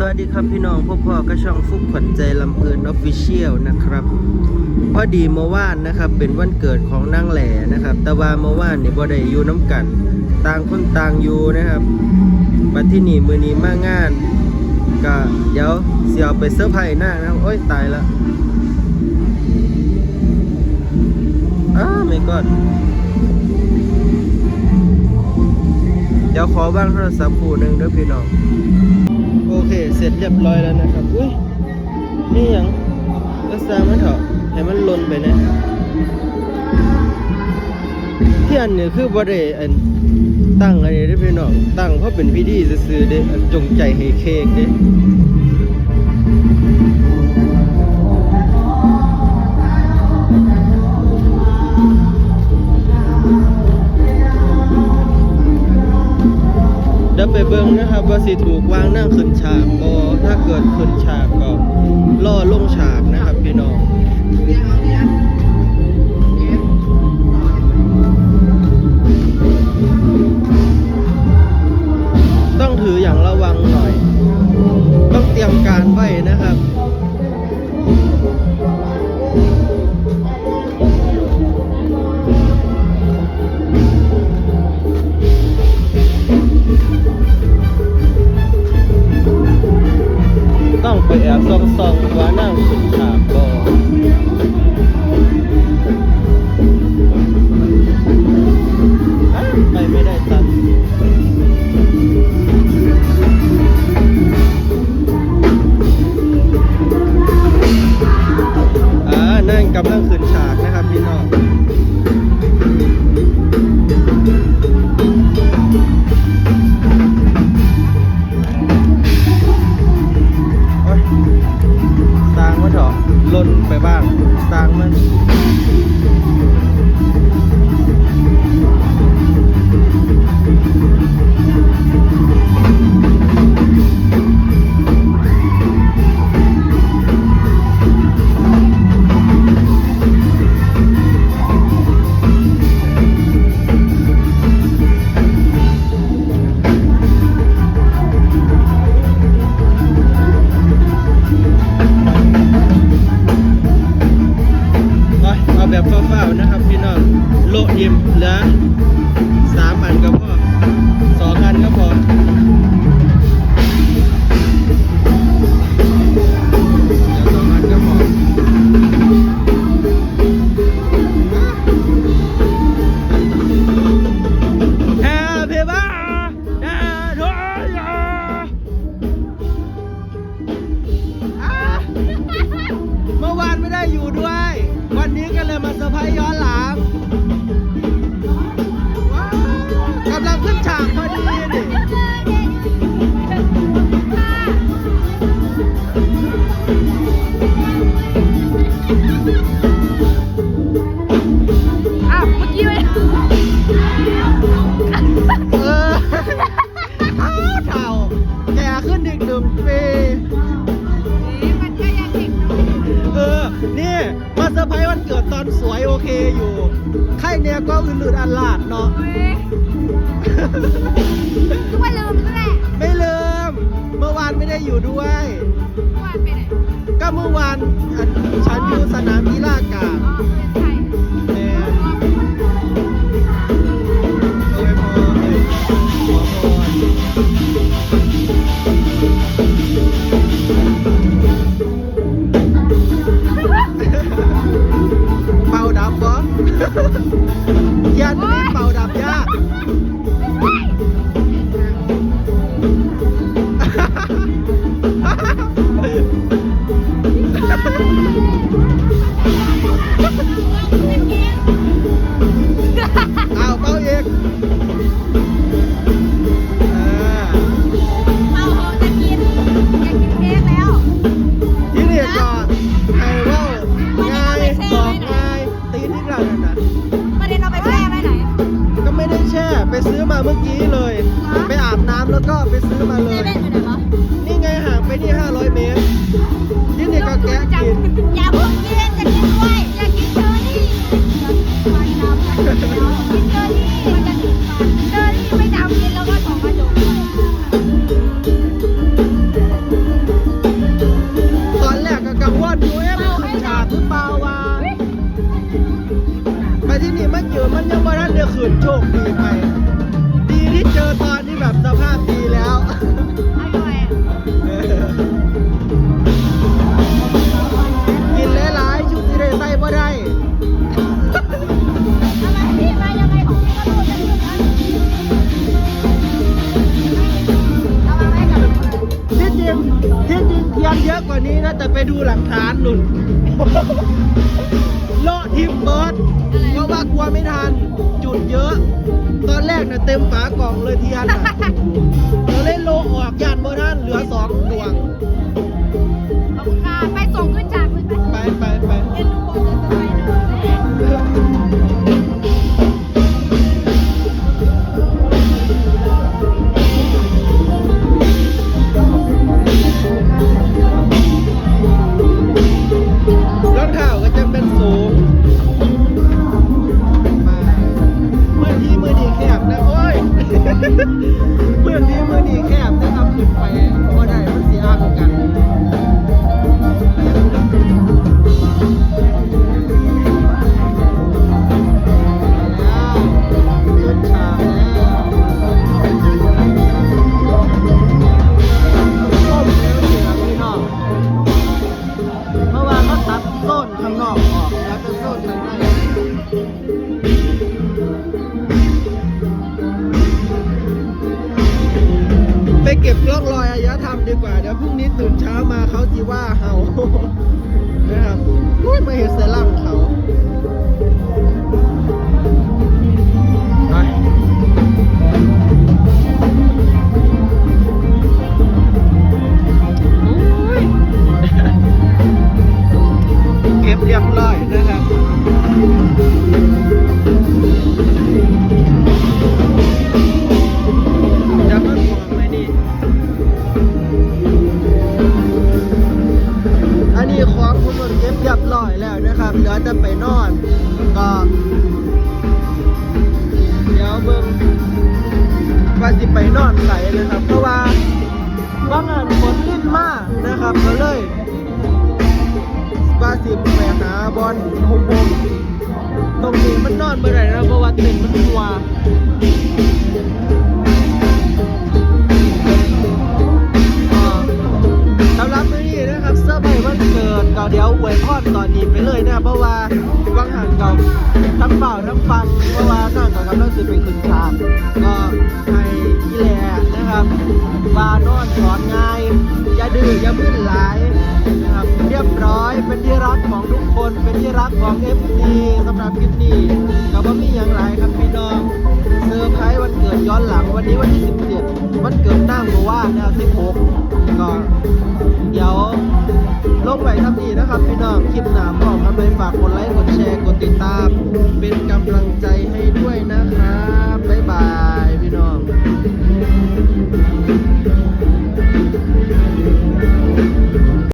สวัสดีครับพี่น้องพ่อพ่อก็ช่องฟุกขวัญใจลำเพลินออฟฟิเชียลนะครับพอดีเมื่อวานนะครับเป็นวันเกิดของนางแหล่นะครับ แต่ว่าเมื่อวานเนี่ยบ่ได้อยู่น้ำกัน ต่างคนต่างอยู่นะครับบัดที่นี่มือนี้มางานก็เดี๋ยวเสียวไปเซอร์ไพรส์หน้านะโอ้ยตายละอ้าไม่กอดเดี๋ยวขอบ้างโทรศัพท์คู่หนึ่งเด้อพี่น้อง เสร็จเรียบร้อยแล้วนะครับ อุ้ยนี่ยังก็สร้างมันเถอะให้มันหล่นไปนะที่อันนี้คือบ่ได้อันตั้งอันนี้ได้อพี่น้องตั้งเพราะเป็นพิธีซื้อเด้อจงใจให้เค้กเด้ สิถูกวางนั่งขึ้นฉากบอถ้าเกิดขึ้นฉ เคอยู่ใครเนี่ยก็อื่นๆอันลาดเนาะเว้ยทุกวันลืมซะแหละไม่ลืม เมื่อวานไม่ได้อยู่ด้วยทุกวันไปไหนก็เมื่อวานอันฉันอยู่สนามกีฬากาศอ๋อเพื่อนใช่ ซื้อมาเลย นี่ไงห่างไปที่ 500 เมตรยืนเด็กก็แกะกินอย่าพูดกินจะกินด้วยอย่กินเชอรี่กินเจอรี่เชอรี่ไม่ดำกินแล้วก็ส่งกระจกตอนแรกกังวลอยู่เอ๊นขาหรือเปล่าวะไปที่นี่มันเจอมันยังมาทันเดือดขืนโชคดีไป ดีที่เจอตอน แบบสภาพดีแล้ว นะเต็มฝากล่องเลยเทียนน่ะเราเล่นโลออกยานบ่ทันเหลือสอง ก็บร่องรอยอารยธรรมดีกว่า เดี๋ยวพรุ่งนี้ตื่นเช้ามาเขาจีว่าเห่านะครับอุ้ยมาเห็นเซรั่มเขา หาบอลโมโฮมตรงนี้มันนอนเมื่อไหร่นะเพราะว่าเต็นมันหัวสำหรับมื้อนี้นะครับเสื้อใบวันเกิดก็เดี๋ยวอวยพรตอนนี้ไปเลยนะเพราะว่าว่างานเราทั้งเป่าทั้งฟังเพราะว่านั่งกับกำลังสิเป็นคุณชาก็ให้อีแลนะครับว่านอนสอนง่ายอย่าดื้ออย่ามึน นเป็นที่รักของเอฟซีสำหรับคลิปนี้กับ่มีอย่างไรครับพี่น้องเซอร์ไพรส์วันเกิดย้อนหลังวันนี้วันที่ 17 วันเกิดนั่งเมื่านนะครับ16ก็เดี๋ยวลงไปทำดีนะครับพี่น้องคลิปหนาพร้อมกันไปฝากกดไลค์กดแชร์กดติดตาม